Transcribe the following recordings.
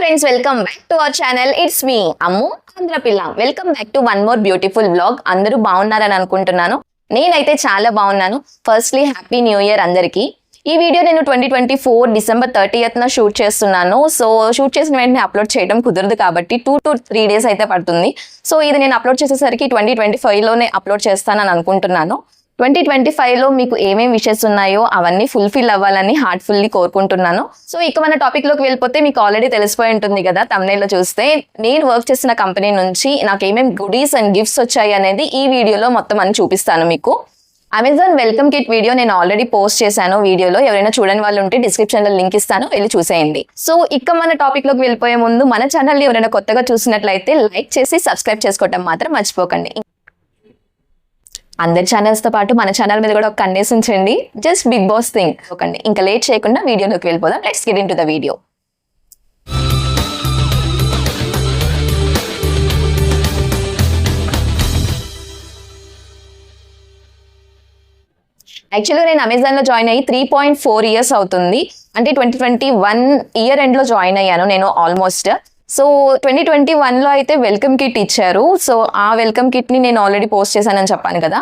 Friends welcome back to our channel it's me Ammu Andhra పిల్ల welcome back to one more beautiful blog అందరూ బాగున్నారని అనుకుంటున్నాను. నేనైతే చాలా బాగున్నాను. ఫస్ట్లీ హ్యాపీ న్యూ ఇయర్ అందరికీ. ఈ వీడియో నేను ట్వంటీ ట్వంటీ ఫోర్ డిసెంబర్ థర్టీయత్న షూట్ చేస్తున్నాను. సో షూట్ చేసిన వెంటనే అప్లోడ్ చేయడం కుదరదు కాబట్టి టూ టు త్రీ డేస్ అయితే పడుతుంది. సో ఇది నేను అప్లోడ్ చేసేసరికి ట్వంటీ ట్వంటీ ఫైవ్లోనే అప్లోడ్ చేస్తానని అనుకుంటున్నాను. ట్వంటీ ట్వంటీ ఫైవ్లో మీకు ఏమేమి విషెస్ ఉన్నాయో అవన్నీ ఫుల్ఫిల్ అవ్వాలని హార్ట్ఫుల్లీ కోరుకుంటున్నాను. సో ఇక మన టాపిక్లోకి వెళ్ళిపోతే మీకు ఆల్రెడీ తెలిసిపోయి ఉంటుంది కదా తమిళలో చూస్తే. నేను వర్క్ చేసిన కంపెనీ నుంచి నాకు ఏమేమి గుడీస్ అండ్ గిఫ్ట్స్ వచ్చాయి అనేది ఈ వీడియోలో మొత్తం అని చూపిస్తాను మీకు. అమెజాన్ వెల్కమ్ కిట్ వీడియో నేను ఆల్రెడీ పోస్ట్ చేశాను వీడియోలో. ఎవరైనా చూడని వాళ్ళు ఉంటే డిస్క్రిప్షన్లో లింక్ ఇస్తాను. వెళ్ళి చూసేయండి. సో ఇక మన టాపిక్లోకి వెళ్ళిపోయే ముందు మన ఛానల్ ఎవరైనా కొత్తగా చూసినట్లయితే లైక్ చేసి సబ్స్క్రైబ్ చేసుకోవటం మాత్రం మర్చిపోకండి. అందరి ఛానల్స్తో పాటు మన ఛానల్ మీద కూడా ఒక కన్నేసి ఉంచండి. జస్ట్ బిగ్ బాస్ థింగ్ ఒకండి ఇంకా లేట్ చేయకుండా వీడియోలోకి వెళ్ళిపోదాం. Let's get into the video యాక్చువల్గా నేను అమెజాన్లో జాయిన్ అయ్యి త్రీ పాయింట్ ఫోర్ ఇయర్స్ అవుతుంది. అంటే ట్వంటీ ట్వంటీ వన్ ఇయర్ ఎండ్లో జాయిన్ అయ్యాను. నేను ఆల్మోస్ట్ సో ట్వంటీ ట్వంటీ వన్లో అయితే వెల్కమ్ కిట్ ఇచ్చారు. సో ఆ వెల్కమ్ కిట్ని నేను ఆల్రెడీ పోస్ట్ చేశానని చెప్పాను కదా.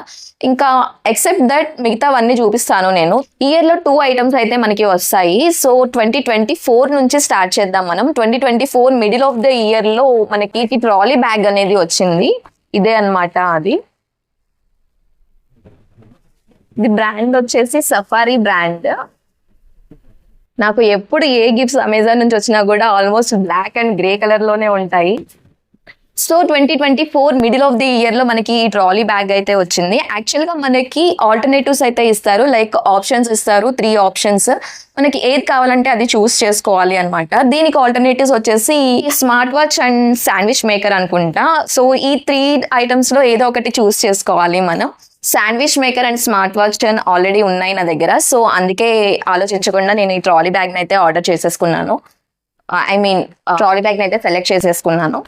ఇంకా ఎక్సెప్ట్ దట్ మిగతావన్నీ చూపిస్తాను నేను. ఇయర్లో టూ ఐటమ్స్ అయితే మనకి వస్తాయి. సో ట్వంటీ ట్వంటీ ఫోర్ నుంచి స్టార్ట్ చేద్దాం మనం. Twenty twenty four middle of the ఇయర్లో మనకి ట్రాలీ బ్యాగ్ అనేది వచ్చింది. ఇదే అన్నమాట అది. ఇది బ్రాండ్ వచ్చేసి సఫారీ బ్రాండ్ నాకు ఎప్పుడు ఏ గిఫ్ట్స్ అమెజాన్ నుంచి వచ్చినా కూడా ఆల్మోస్ట్ బ్లాక్ అండ్ గ్రే కలర్లోనే ఉంటాయి. So twenty twenty four middle of the ఇయర్లో మనకి ఈ ట్రాలీ బ్యాగ్ అయితే వచ్చింది. యాక్చువల్గా మనకి ఆల్టర్నేటివ్స్ అయితే ఇస్తారు. లైక్ ఆప్షన్స్ ఇస్తారు త్రీ ఆప్షన్స్ మనకి ఏది కావాలంటే అది చూస్ చేసుకోవాలి అనమాట దీనికి ఆల్టర్నేటివ్స్ వచ్చేసి smart watch and sandwich maker అనుకుంటా. సో ఈ త్రీ ఐటమ్స్లో ఏదో ఒకటి చూస్ చేసుకోవాలి మనం. Sandwich maker and smart watch turn already ఉన్నాయి నా దగ్గర. సో అందుకే ఆలోచించకుండా నేను ఈ ట్రాలీ బ్యాగ్ని అయితే ఆర్డర్ చేసేసుకున్నాను. ఐ మీన్ ట్రాలీ బ్యాగ్ని అయితే సెలెక్ట్ చేసేసుకున్నాను.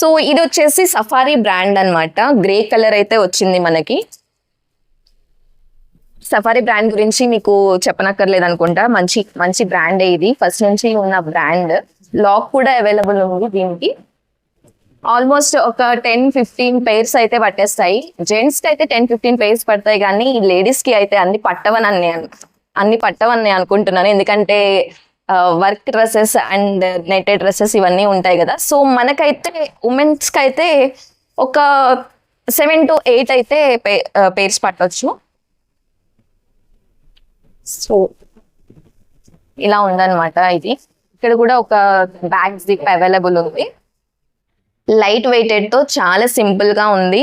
సో ఇది వచ్చేసి సఫారీ బ్రాండ్ అన్నమాట. గ్రే కలర్ అయితే వచ్చింది మనకి. సఫారీ బ్రాండ్ గురించి మీకు చెప్పనక్కర్లేదు అనుకుంటా. మంచి మంచి బ్రాండే ఇది. ఫస్ట్ నుంచి ఉన్న బ్రాండ్ లాక్ కూడా అవైలబుల్ ఉంది దీనికి. ఆల్మోస్ట్ ఒక టెన్ ఫిఫ్టీన్ పేర్స్ అయితే పట్టేస్తాయి. జెంట్స్కి అయితే టెన్ ఫిఫ్టీన్ పేర్స్ పడతాయి కానీ లేడీస్కి అయితే అన్ని పట్టవని అన్ని అన్ని పట్టవని అనుకుంటున్నాను. ఎందుకంటే work dresses and netted dresses ఇవన్నీ ఉంటాయి కదా. సో మనకైతే ఉమెన్స్కి అయితే ఒక సెవెన్ టు ఎయిట్ అయితే పేర్స్ పట్టవచ్చు సో ఇలా ఉందన్నమాట ఇది. ఇక్కడ కూడా ఒక బ్యాగ్స్ దిప్ అవైలబుల్ ఉంది. లైట్ వెయిటెడ్తో చాలా సింపుల్గా ఉంది.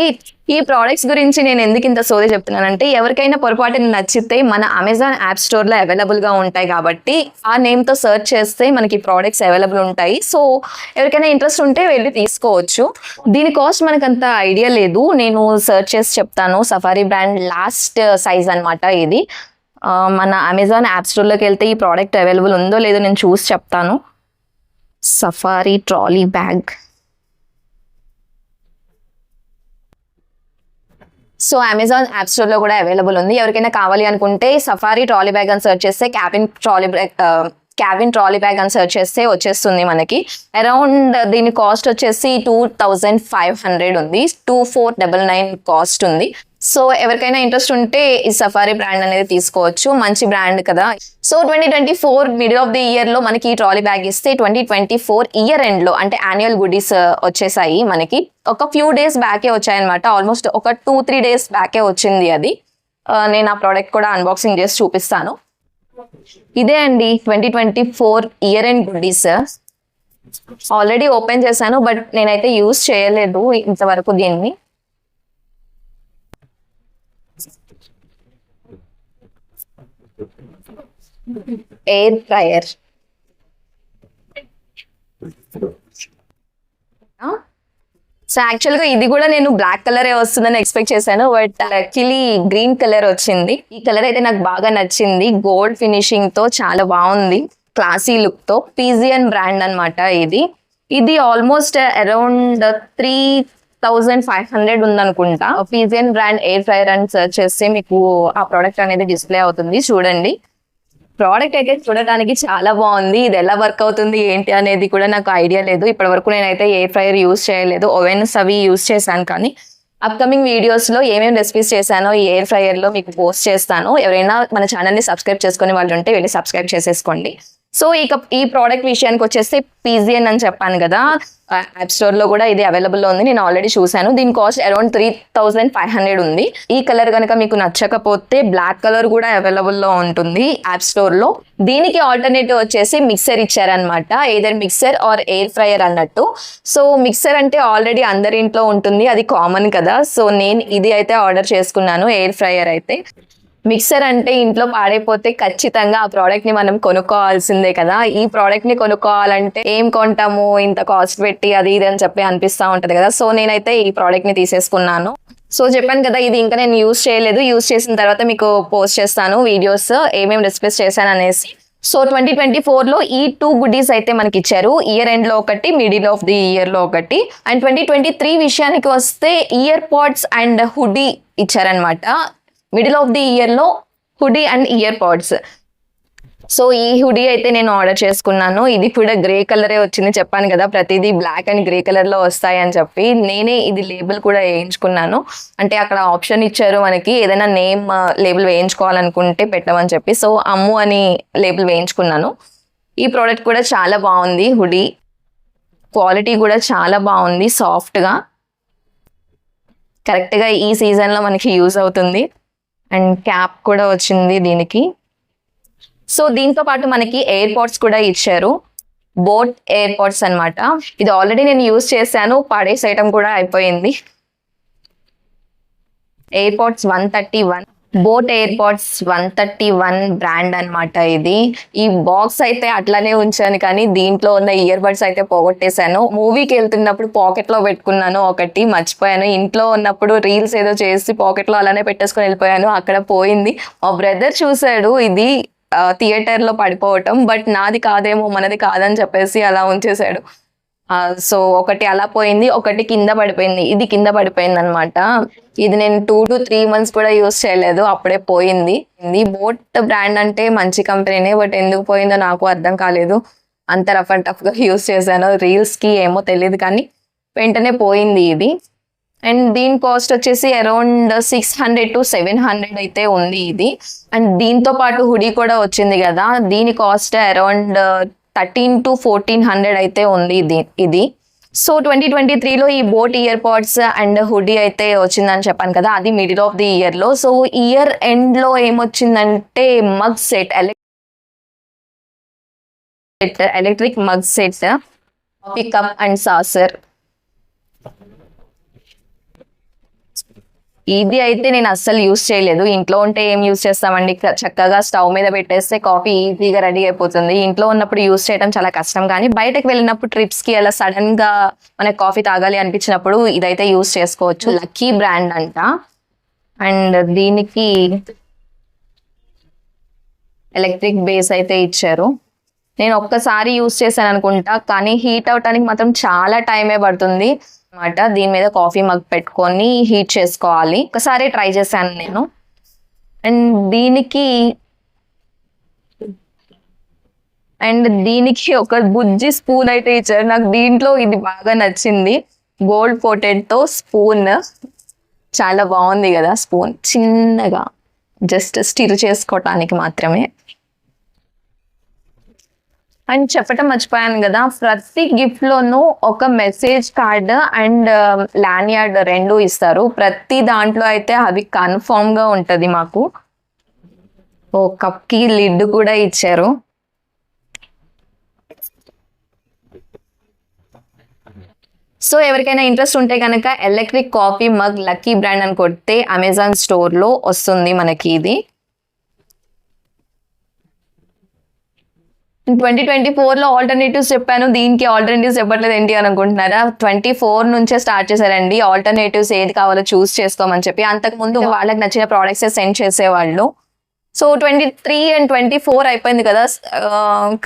ఈ ప్రోడక్ట్స్ గురించి నేను ఎందుకు ఇంత సోది చెప్తున్నానంటే ఎవరికైనా పొరపాటున నచ్చితే మన అమెజాన్ యాప్ స్టోర్లో అవైలబుల్గా ఉంటాయి కాబట్టి ఆ నేమ్తో సర్చ్ సెర్చ్ చేస్తే మనకి ప్రోడక్ట్స్ అవైలబుల్ ఉంటాయి. సో ఎవరికైనా ఇంట్రెస్ట్ ఉంటే వెళ్ళి తీసుకోవచ్చు. దీని కాస్ట్ మనకు అంత ఐడియా లేదు. నేను సెర్చ్ చేసి చెప్తాను. సఫారీ బ్రాండ్ లాస్ట్ సైజ్ అన్నమాట ఇది. మన అమెజాన్ యాప్ స్టోర్లోకి వెళ్తే ఈ ప్రోడక్ట్ అవైలబుల్ ఉందో లేదో నేను చూసి చెప్తాను. Safari trolley bag so Amazon app స్టోర్లో కూడా అవైలబుల్ ఉంది. ఎవరికైనా కావాలి అనుకుంటే సఫారీ ట్రాలీ బ్యాగ్ అని సెర్చ్ చేస్తే cabin trolley bag cabin trolley bag అని సెర్చ్ చేస్తే వచ్చేస్తుంది మనకి. అరౌండ్ దీని కాస్ట్ వచ్చేసి టూ థౌజండ్ ఫైవ్ హండ్రెడ్ ఉంది. Two four double nine cost ఉంది. సో ఎవరికైనా ఇంట్రెస్ట్ ఉంటే ఈ సఫారీ బ్రాండ్ అనేది తీసుకోవచ్చు. మంచి బ్రాండ్ కదా. So twenty twenty four middle of the ఇయర్లో మనకి ఈ ట్రాలీ బ్యాగ్ ఇస్తే ట్వంటీ ట్వంటీ ఫోర్ ఇయర్ ఎండ్లో అంటే యాన్యువల్ గుడీస్ uh, వచ్చేసాయి మనకి. ఒక ఫ్యూ డేస్ బ్యాకే వచ్చాయన్నమాట. ఆల్మోస్ట్ ఒక టూ త్రీ డేస్ బ్యాకే వచ్చింది అది. Uh, నేను ఆ ప్రోడక్ట్ కూడా అన్బాక్సింగ్ చేసి చూపిస్తాను. ఇదే అండి twenty twenty four year end goodies already open చేశాను బట్ నేనైతే యూస్ చేయలేదు ఇంతవరకు దీన్ని. ఎయిర్ ఫ్రయర్ సో యాక్చువల్గా ఇది కూడా నేను బ్లాక్ కలర్ వస్తుందని ఎక్స్పెక్ట్ చేశాను బట్ యాక్చువల్లీ గ్రీన్ కలర్ వచ్చింది. ఈ కలర్ అయితే నాకు బాగా నచ్చింది. గోల్డ్ ఫినిషింగ్తో చాలా బాగుంది. క్లాసీ లుక్తో. పీజియన్ బ్రాండ్ అన్నమాట ఇది. ఇది almost around three thousand five hundred ఉందనుకుంటా. Pigeon brand air fryer అని సెర్చ్ చేస్తే మీకు ఆ ప్రోడక్ట్ అనేది డిస్ప్లే అవుతుంది. చూడండి. ప్రోడక్ట్ అయితే చూడడానికి చాలా బాగుంది. ఇది ఎలా వర్క్ అవుతుంది ఏంటి అనేది కూడా నాకు ఐడియా లేదు. ఇప్పటి వరకు నేనైతే ఎయిర్ ఫ్రైయర్ యూస్ చేయలేదు. ఓవెన్స్ అవి యూస్ చేశాను కానీ అప్కమింగ్ వీడియోస్లో ఏమేమి రెసిపీస్ చేశానో ఈ ఎయిర్ ఫ్రైయర్లో మీకు పోస్ట్ చేస్తాను. ఎవరైనా మన ఛానల్ని సబ్స్క్రైబ్ చేసుకునే వాళ్ళు ఉంటే వెళ్ళి సబ్స్క్రైబ్ చేసేసుకోండి. సో ఇక ఈ ప్రోడక్ట్ విషయానికి వచ్చేసి పీజియన్ అని చెప్పాను కదా యాప్ స్టోర్లో కూడా ఇది అవైలబుల్లో ఉంది. నేను ఆల్రెడీ చూశాను. దీని cost around three thousand five hundred ఉంది. ఈ కలర్ కనుక మీకు నచ్చకపోతే బ్లాక్ కలర్ కూడా అవైలబుల్లో ఉంటుంది యాప్ స్టోర్లో. దీనికి ఆల్టర్నేటివ్ వచ్చేసి మిక్సర్ ఇచ్చారనమాట either mixer or air fryer అన్నట్టు. సో మిక్సర్ అంటే ఆల్రెడీ అందరి ఇంట్లో ఉంటుంది. అది కామన్ కదా. సో నేను ఇది అయితే ఆర్డర్ చేసుకున్నాను ఎయిర్ ఫ్రైయర్ అయితే. మిక్సర్ అంటే ఇంట్లో పాడైపోతే ఖచ్చితంగా ఆ ప్రోడక్ట్ని మనం కొనుక్కోవాల్సిందే కదా. ఈ ప్రోడక్ట్ని కొనుక్కోవాలంటే ఏం కొంటాము? ఇంత కాస్ట్ పెట్టి అది ఇది అని చెప్పి అనిపిస్తా ఉంటది కదా. సో నేనైతే ఈ ప్రోడక్ట్ని తీసేసుకున్నాను. సో చెప్పాను కదా ఇది ఇంకా నేను యూస్ చేయలేదు. యూస్ చేసిన తర్వాత మీకు పోస్ట్ చేస్తాను వీడియోస్ ఏమేమి రెసిపీస్ చేశాను అనేసి. సో ట్వంటీ ట్వంటీ ఫోర్లో ఈ టూ గుడ్డీస్ అయితే మనకి ఇచ్చారు ఇయర్ ఎండ్లో ఒకటి మిడిల్ ఆఫ్ ది ఇయర్లో ఒకటి. అండ్ ట్వంటీ ట్వంటీ త్రీ విషయానికి వస్తే ఇయర్ పాడ్స్ అండ్ హుడీ ఇచ్చారనమాట మిడిల్ ఆఫ్ ది ఇయర్లో hoodie and ear pods so ఈ హుడీ అయితే నేను ఆర్డర్ చేసుకున్నాను. ఇది కూడా గ్రే కలరే వచ్చింది. చెప్పాను కదా ప్రతిదీ బ్లాక్ అండ్ గ్రే కలర్లో వస్తాయి అని చెప్పి. నేనే ఇది లేబుల్ కూడా వేయించుకున్నాను. అంటే అక్కడ ఆప్షన్ ఇచ్చారు మనకి. ఏదైనా నేమ్ లేబుల్ వేయించుకోవాలనుకుంటే పెట్టమని చెప్పి. సో అమ్ము అని లేబుల్ వేయించుకున్నాను. ఈ ప్రోడక్ట్ కూడా చాలా బాగుంది. హుడీ క్వాలిటీ కూడా చాలా బాగుంది. సాఫ్ట్గా కరెక్ట్గా ఈ సీజన్లో మనకి యూజ్ అవుతుంది. అండ్ క్యాప్ కూడా వచ్చింది దీనికి. సో దీంతో పాటు మనకి ఎయిర్ పాడ్స్ కూడా ఇచ్చారు. బోట్ ఎయిర్ పాడ్స్ అనమాట ఇది ఆల్రెడీ నేను యూజ్ చేశాను పడేసేయటం కూడా అయిపోయింది. Air pods one thirty one. Boat airports one thirty one brand అనమాట ఇది. ఈ బాక్స్ అయితే అట్లానే ఉంచాను కానీ దీంట్లో ఉన్న ఇయర్ బడ్స్ అయితే పోగొట్టేశాను. మూవీకి వెళ్తున్నప్పుడు పాకెట్లో పెట్టుకున్నాను ఒకటి మర్చిపోయాను. ఇంట్లో ఉన్నప్పుడు రీల్స్ ఏదో చేసి పాకెట్లో అలానే పెట్టేసుకొని వెళ్ళిపోయాను. అక్కడ పోయింది. మా బ్రదర్ చూశాడు ఇది థియేటర్లో పడిపోవటం బట్ నాది కాదేమో మనది కాదని చెప్పేసి అలా ఉంచేశాడు. సో ఒకటి అలా పోయింది ఒకటి కింద పడిపోయింది ఇది కింద పడిపోయింది అనమాట ఇది నేను టూ టు త్రీ మంత్స్ కూడా యూస్ చేయలేదు అప్పుడే పోయింది. ఇది బోట్ బ్రాండ్ అంటే మంచి కంపెనీనే బట్ ఎందుకు పోయిందో నాకు అర్థం కాలేదు. అంత రఫ్ అండ్ టఫ్గా యూస్ చేశాను రీల్స్కి ఏమో తెలియదు కానీ వెంటనే పోయింది ఇది. అండ్ దీని కాస్ట్ వచ్చేసి around six hundred to seven hundred అయితే ఉంది ఇది. అండ్ దీంతో పాటు హుడీ కూడా వచ్చింది కదా దీని cost around thirteen to fourteen hundred అయితే ఉంది ఇది ఇది. సో ట్వంటీ ట్వంటీ త్రీలో ఈ boat ear pods and hoodie అయితే వచ్చిందని చెప్పాను కదా అది మిడిల్ ఆఫ్ ది ఇయర్లో. సో ఇయర్ ఎండ్లో ఏమొచ్చిందంటే mug set electric mug set pickup and saucer. ఇది అయితే నేను అస్సలు యూస్ చేయలేదు. ఇంట్లో ఉంటే ఏం యూస్ చేస్తామండి? చక్కగా స్టవ్ మీద పెట్టేస్తే కాఫీ ఈజీగా రెడీ అయిపోతుంది. ఇంట్లో ఉన్నప్పుడు యూస్ చేయడం చాలా కష్టం. కానీ బయటకు వెళ్ళినప్పుడు ట్రిప్స్కి అలా సడన్గా మనకి కాఫీ తాగాలి అనిపించినప్పుడు ఇదైతే యూస్ చేసుకోవచ్చు. లక్కీ బ్రాండ్ అంట. అండ్ దీనికి ఎలక్ట్రిక్ బేస్ అయితే ఇచ్చారు. నేను ఒక్కసారి యూస్ చేశాను అనుకుంటా. కానీ హీట్ అవటానికి మాత్రం చాలా టైమే పడుతుంది. అనమాట దీని మీద కాఫీ మగ్ పెట్టుకొని హీట్ చేసుకోవాలి. ఒకసారి ట్రై చేశాను నేను. అండ్ దీనికి అండ్ దీనికి ఒక బుజ్జి స్పూన్ అయితే ఇచ్చారు. నాకు దీంట్లో ఇది బాగా నచ్చింది. గోల్డ్ కోటెడ్తో స్పూన్. చాలా బాగుంది కదా స్పూన్. చిన్నగా జస్ట్ స్టిర్ చేసుకోవటానికి మాత్రమే. అండ్ చెప్పటం మర్చిపోయాను కదా. ప్రతి గిఫ్ట్ లోనూ ఒక మెసేజ్ కార్డ్ అండ్ ల్యాన్యార్డ్ రెండు ఇస్తారు. ప్రతి దాంట్లో అయితే అవి కన్ఫామ్గా ఉంటది మాకు. ఓ కప్కి లిడ్ కూడా ఇచ్చారు. సో ఎవరికైనా ఇంట్రెస్ట్ ఉంటే కనుక electric coffee mug lucky brand అని కొడితే అమెజాన్ స్టోర్లో వస్తుంది మనకి ఇది. ట్వంటీ ట్వంటీ ఫోర్లో ఆల్టర్నేటివ్స్ చెప్పాను. దీనికి ఆల్టర్నేటివ్స్ చెప్పట్లేదు ఏంటి అని అనుకుంటున్నారా? ట్వంటీ ఫోర్ నుంచే స్టార్ట్ చేశారండి. ఆల్టర్నేటివ్స్ ఏది కావాలో చూస్ చేసుకోమని చెప్పి. అంతకు ముందు వాళ్ళకి నచ్చిన ప్రోడక్ట్స్ సెండ్ చేసేవాళ్ళు. So twenty three and twenty four అయిపోయింది కదా.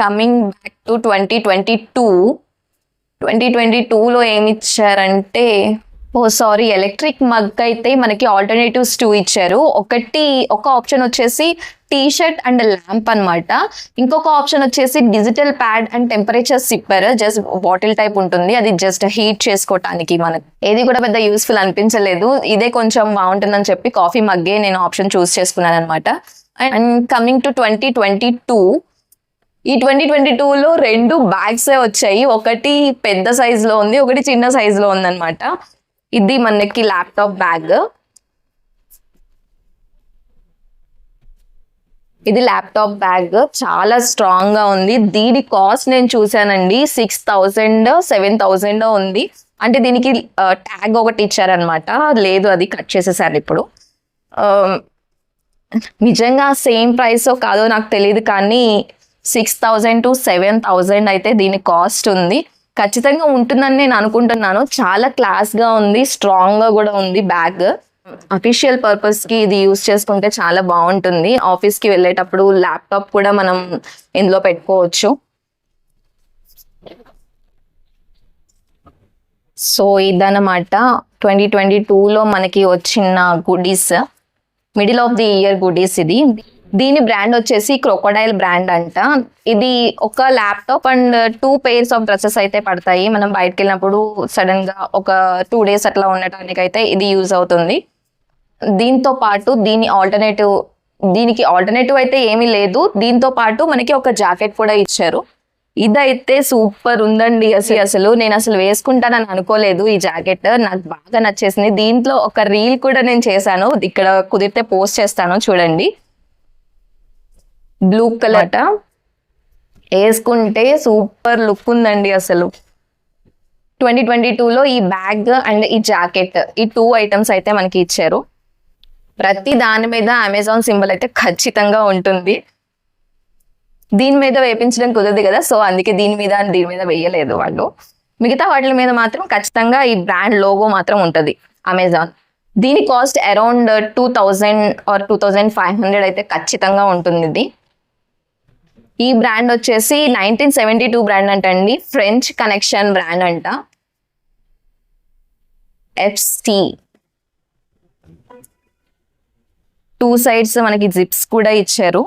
Coming back to twenty twenty two twenty twenty టూలో ఏమి ఇచ్చారంటే ఓ సారీ ఎలక్ట్రిక్ మగ్ అయితే మనకి ఆల్టర్నేటివ్స్ టూ ఇచ్చారు. ఒకటి ఒక ఆప్షన్ వచ్చేసి టీ షర్ట్ అండ్ ల్యాంప్ అన్నమాట. ఇంకొక ఆప్షన్ వచ్చేసి digital pad and temperature sipper just bottle type ఉంటుంది. అది జస్ట్ హీట్ చేసుకోవటానికి మనకి. ఏది కూడా పెద్ద యూస్ఫుల్ అనిపించలేదు. ఇదే కొంచెం బాగుంటుందని చెప్పి కాఫీ మగ్గే నేను ఆప్షన్ చూస్ చేసుకున్నాను అనమాట and coming to twenty twenty two. ఈ ట్వంటీ ట్వంటీ టూలో రెండు బ్యాగ్స్ వచ్చాయి. ఒకటి పెద్ద సైజులో ఉంది ఒకటి చిన్న సైజులో ఉందన్నమాట. ఇది మనకి ల్యాప్టాప్ బ్యాగ్. ఇది ల్యాప్టాప్ బ్యాగ్. చాలా స్ట్రాంగ్గా ఉంది. దీని కాస్ట్ నేను చూసానండి సిక్స్ థౌజండ్ సెవెన్ థౌజండ్ ఉంది. అంటే దీనికి ట్యాగ్ ఒకటి ఇచ్చారనమాట లేదు అది కట్ చేసేసారు ఇప్పుడు. నిజంగా సేమ్ ప్రైస్ కాదో నాకు తెలియదు కానీ six thousand to seven thousand అయితే దీని కాస్ట్ ఉంది. ఖచ్చితంగా ఉంటుందని నేను అనుకుంటున్నాను. చాలా క్లాస్గా ఉంది. స్ట్రాంగ్గా కూడా ఉంది బ్యాగ్. అఫీషియల్ పర్పస్కి ఇది యూస్ చేసుకుంటే చాలా బాగుంటుంది. ఆఫీస్కి వెళ్ళేటప్పుడు ల్యాప్టాప్ కూడా మనం ఇందులో పెట్టుకోవచ్చు. సో ఇదన్నమాట. ట్వంటీ ట్వంటీ టూలో మనకి వచ్చిన goodies middle of the year goodies ఇది. దీని బ్రాండ్ వచ్చేసి క్రొకోడైల్ బ్రాండ్ అంట. ఇది ఒక laptop and two pairs of dresses అయితే పడతాయి. మనం బయటకు వెళ్ళినప్పుడు సడన్గా ఒక టూ డేస్ అట్లా ఉండటానికి అయితే ఇది యూజ్ అవుతుంది. దీంతో పాటు దీని ఆల్టర్నేటివ్ దీనికి ఆల్టర్నేటివ్ అయితే ఏమీ లేదు. దీంతో పాటు మనకి ఒక జాకెట్ కూడా ఇచ్చారు. ఇదైతే సూపర్ ఉందండి అసలు. అసలు నేను అసలు వేసుకుంటానని అనుకోలేదు ఈ జాకెట్ నాకు బాగా నచ్చేసింది. దీంట్లో ఒక రీల్ కూడా నేను చేశాను. ఇక్కడ కుదిరితే పోస్ట్ చేస్తాను చూడండి. బ్లూ కలర్ వేసుకుంటే సూపర్ లుక్ ఉందండి అసలు. ట్వంటీ ట్వంటీ టూలో ఈ బ్యాగ్ అండ్ ఈ జాకెట్ ఈ టూ ఐటమ్స్ అయితే మనకి ఇచ్చారు. ప్రతి దాని మీద అమెజాన్ సింబల్ అయితే ఖచ్చితంగా ఉంటుంది. దీని మీద వేపించడం కుదరదు కదా సో అందుకే దీని మీద దీని మీద వేయలేదు వాళ్ళు. మిగతా వాటి మీద మాత్రం ఖచ్చితంగా ఈ బ్రాండ్ లోగో మాత్రం ఉంటుంది అమెజాన్ దీని cost around two thousand or two thousand five hundred అయితే ఖచ్చితంగా ఉంటుంది ఇది. ఈ బ్రాండ్ వచ్చేసి నైన్టీన్ సెవెంటీ టూ బ్రాండ్ అంటండి ఫ్రెంచ్ కనెక్షన్ బ్రాండ్ అంట. ఎఫ్సి టూ సైడ్స్ మనకి జిప్స్ కూడా ఇచ్చారు.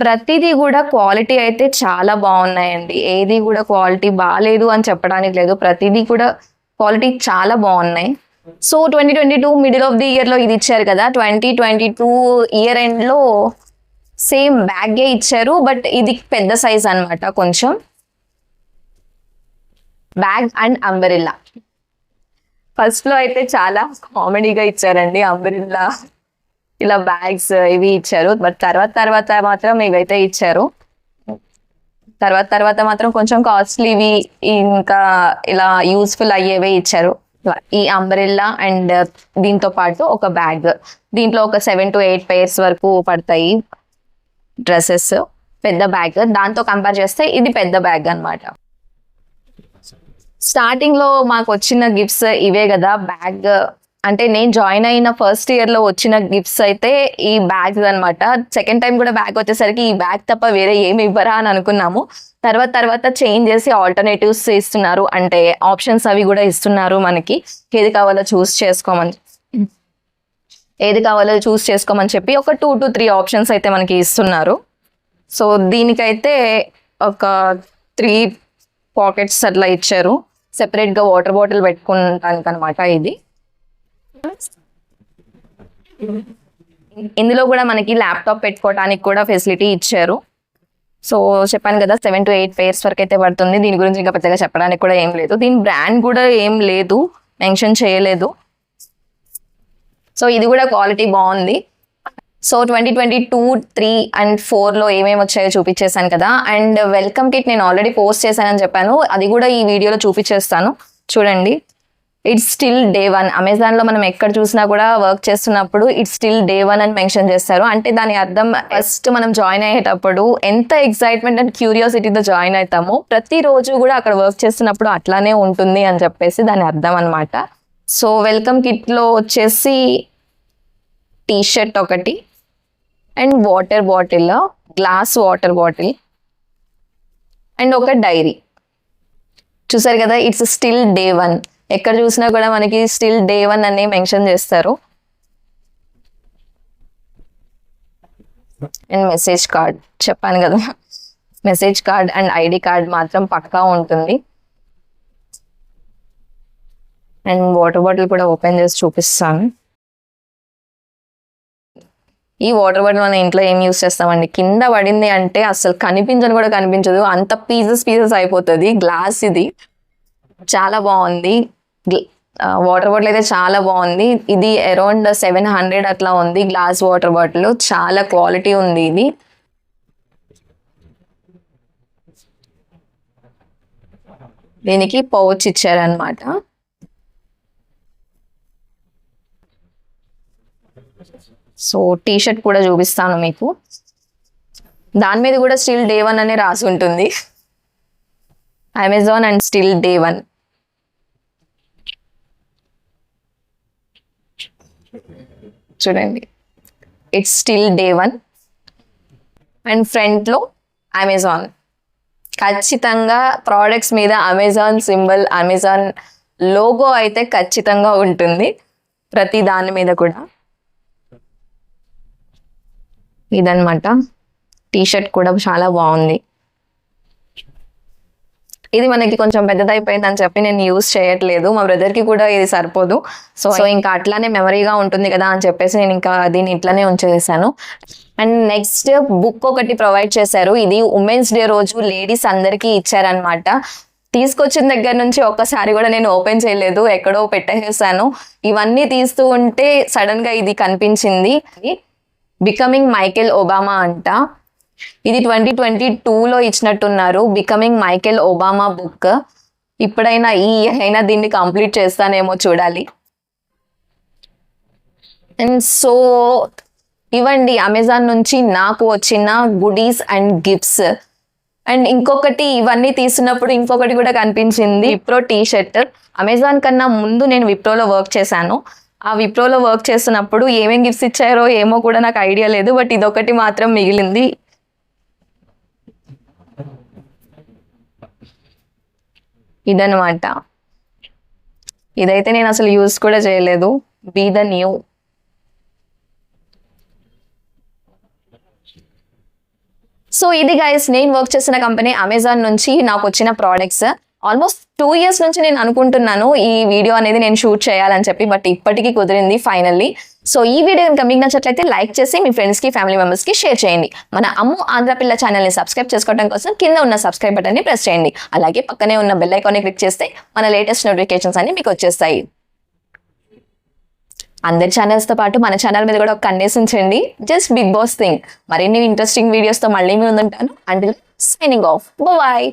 ప్రతిదీ కూడా క్వాలిటీ అయితే చాలా బాగున్నాయండి. ఏది కూడా క్వాలిటీ బాగాలేదు అని చెప్పడానికి లేదు. ప్రతిదీ కూడా క్వాలిటీ చాలా బాగున్నాయి. So twenty twenty two middle of the ఇయర్లో ఇది ఇచ్చారు కదా. ట్వంటీ ట్వంటీ టూ ఇయర్ ఎండ్లో సేమ్ బ్యాగే ఇచ్చారు. బట్ ఇది పెద్ద సైజ్ అనమాట కొంచెం. Bag and umbrella. ఫస్ట్లో అయితే చాలా కామెడీగా ఇచ్చారండి అంబ్రిల్లా. ఇలా బ్యాగ్స్ ఇవి ఇచ్చారు. బట్ తర్వాత తర్వాత మాత్రం ఇవైతే ఇచ్చారు. తర్వాత తర్వాత మాత్రం కొంచెం కాస్ట్లీవి ఇంకా ఇలా యూస్ఫుల్ అయ్యేవే ఇచ్చారు. ఈ అంబ్రెల్లా అండ్ దీంతో పాటు ఒక బ్యాగ్. దీంట్లో ఒక సెవెన్ టు ఎయిట్ పేర్స్ వరకు పడతాయి డ్రెస్సెస్. పెద్ద బ్యాగ్. దాంతో కంపేర్ చేస్తే ఇది పెద్ద బ్యాగ్ అన్నమాట. స్టార్టింగ్లో మాకు వచ్చిన గిఫ్ట్స్ ఇవే కదా బ్యాగ్ అంటే నేను జాయిన్ అయిన ఫస్ట్ ఇయర్లో వచ్చిన గిఫ్ట్స్ అయితే ఈ బ్యాగ్స్ అనమాట సెకండ్ టైం కూడా బ్యాగ్ వచ్చేసరికి ఈ బ్యాగ్ తప్ప వేరే ఏమి ఇవ్వరా అని అనుకున్నాము. తర్వాత తర్వాత చేంజ్ చేసి ఆల్టర్నేటివ్స్ ఇస్తున్నారు. అంటే ఆప్షన్స్ అవి కూడా ఇస్తున్నారు మనకి. ఏది కావాలో చూస్ చేసుకోమని. ఏది కావాలో చూస్ చేసుకోమని చెప్పి ఒక టూ టు త్రీ ఆప్షన్స్ అయితే మనకి ఇస్తున్నారు. సో దీనికైతే ఒక త్రీ పాకెట్స్ అట్లా ఇచ్చారు. సెపరేట్గా వాటర్ బాటిల్ పెట్టుకుంటానికి అనమాట ఇది. ఇందులో కూడా మనకి ల్యాప్టాప్ పెట్టుకోవడానికి కూడా ఫెసిలిటీ ఇచ్చారు. సో చెప్పాను కదా సెవెన్ టు ఎయిట్ పేర్స్ వరకు అయితే పడుతుంది. దీని గురించి ఇంకా పెద్దగా చెప్పడానికి కూడా ఏం లేదు. దీని బ్రాండ్ కూడా ఏం లేదు. మెన్షన్ చేయలేదు. సో ఇది కూడా క్వాలిటీ బాగుంది. So twenty twenty two three and ఫోర్లో ఏమేమి వచ్చాయో చూపించేశాను కదా. అండ్ వెల్కమ్ కిట్ నేను ఆల్రెడీ పోస్ట్ చేశానని చెప్పాను. అది కూడా ఈ వీడియోలో చూపించేస్తాను. చూడండి. ఇట్స్ స్టిల్ డే వన్ అమెజాన్లో మనం ఎక్కడ చూసినా కూడా వర్క్ చేస్తున్నప్పుడు ఇట్స్ స్టిల్ డే వన్ అని మెన్షన్ చేస్తారు. అంటే దాని అర్థం ఫస్ట్ మనం జాయిన్ అయ్యేటప్పుడు ఎంత ఎక్సైట్మెంట్ అండ్ క్యూరియాసిటీతో జాయిన్ అవుతామో ప్రతిరోజు కూడా అక్కడ వర్క్ చేస్తున్నప్పుడు అట్లానే ఉంటుంది అని చెప్పేసి దాని అర్థం అనమాట సో వెల్కమ్ కిట్లో వచ్చేసి టీ షర్ట్ ఒకటి. And water bottle glass water bottle and ఒక డైరీ. చూసారు కదా ఇట్స్ స్టిల్ డే వన్ ఎక్కడ చూసినా కూడా మనకి స్టిల్ డే వన్ అని మెన్షన్ చేస్తారు. అండ్ మెసేజ్ కార్డ్ చెప్పాను కదా. Message card and ID card మాత్రం పక్కా ఉంటుంది. అండ్ వాటర్ బాటిల్ కూడా ఓపెన్ చేసి చూపిస్తాను. ఈ వాటర్ బాటిల్ మనం ఇంట్లో ఏం యూస్ చేస్తామండి? కింద పడింది అంటే అసలు కనిపించని కూడా కనిపించదు. అంత పీసెస్ పీసెస్ అయిపోతుంది. గ్లాస్ ఇది. చాలా బాగుంది. వాటర్ బాటిల్ అయితే చాలా బాగుంది. ఇది అరౌండ్ సెవెన్ హండ్రెడ్ అట్లా ఉంది గ్లాస్ వాటర్ బాటిల్. చాలా క్వాలిటీ ఉంది ఇది. దీనికి పౌచ్ ఇచ్చారనమాట సో టీ షర్ట్ కూడా చూపిస్తాను మీకు. దాని మీద కూడా స్టిల్ డే వన్ అనే రాసి ఉంటుంది. Amazon and still day one. చూడండి. It's still day one. And ఫ్రంట్లో అమెజాన్. ఖచ్చితంగా ప్రోడక్ట్స్ మీద అమెజాన్ సింబల్ అమెజాన్ లోగో అయితే ఖచ్చితంగా ఉంటుంది. ప్రతి దాని మీద కూడా. ఇదనమాట టీ షర్ట్ కూడా చాలా బాగుంది. ఇది మనకి కొంచెం పెద్దదైపోయింది అని చెప్పి నేను యూస్ చేయట్లేదు. మా బ్రదర్కి కూడా ఇది సరిపోదు. సో సో ఇంకా అట్లానే మెమరీగా ఉంటుంది కదా అని చెప్పేసి నేను ఇంకా దీన్ని ఇట్లానే ఉంచేసాను. అండ్ నెక్స్ట్ బుక్ ఒకటి ప్రొవైడ్ చేశారు. ఇది ఉమెన్స్ డే రోజు లేడీస్ అందరికీ ఇచ్చారనమాట తీసుకొచ్చిన దగ్గర నుంచి ఒక్కసారి కూడా నేను ఓపెన్ చేయలేదు. ఎక్కడో పెట్టేసేసాను. ఇవన్నీ తీస్తూ ఉంటే సడన్గా ఇది కనిపించింది. బికమింగ్ మైకెల్ ఒబామా అంట. ఇది ట్వంటీ ట్వంటీ టూలో ఇచ్చినట్టున్నారు. బికమింగ్ మైకెల్ ఒబామా బుక్ ఇప్పుడైనా ఈ ఇయర్ అయినా దీన్ని కంప్లీట్ చేస్తానేమో చూడాలి. అండ్ సో ఇవ్వండి అమెజాన్ నుంచి నాకు వచ్చిన గుడీస్ అండ్ గిఫ్ట్స్ అండ్ ఇంకొకటి ఇవన్నీ తీసినప్పుడు ఇంకొకటి కూడా కనిపించింది. విప్రో టీ షర్ట్ అమెజాన్ కన్నా ముందు నేను విప్రోలో వర్క్ చేశాను. ఆ విప్రోలో వర్క్ చేస్తున్నప్పుడు ఏమేం గిఫ్ట్స్ ఇచ్చారో ఏమో కూడా నాకు ఐడియా లేదు బట్ ఇదొకటి మాత్రం మిగిలింది. ఇదనమాట ఇదైతే నేను అసలు యూజ్ కూడా చేయలేదు. బీ ద న్యూ సో ఇది గైస్ నేను వర్క్ చేసిన కంపెనీ అమెజాన్ నుంచి నాకు వచ్చిన ప్రోడక్ట్స్ ఆల్మోస్ట్ టూ ఇయర్స్ నుంచి నేను అనుకుంటున్నాను ఈ వీడియో అనేది నేను షూట్ చేయాలని చెప్పి బట్ ఇప్పటికీ కుదిరింది ఫైనల్లీ. సో ఈ వీడియో కనుక మీకు నచ్చట్లయితే లైక్ చేసి మీ ఫ్రెండ్స్కి ఫ్యామిలీ మెంబర్స్కి షేర్ చేయండి. మన అమ్ము ఆంధ్రపిల్ల ఛానల్ని సబ్స్క్రైబ్ చేసుకోవడం కోసం కింద ఉన్న సబ్స్క్రైబ్ బటన్ని ప్రెస్ చేయండి. అలాగే పక్కనే ఉన్న బెల్ ఐకాన్ని క్లిక్ చేస్తే మన లేటెస్ట్ నోటిఫికేషన్స్ అన్ని మీకు వచ్చేస్తాయి. అందరి ఛానల్స్తో పాటు మన ఛానల్ మీద కూడా ఒక కన్నేసి ఉంచండి. జస్ట్ బిగ్ బాస్ థింగ్ మరిన్ని ఇంట్రెస్టింగ్ వీడియోస్తో మళ్ళీ మీ ముందుంటాను. And signing off bye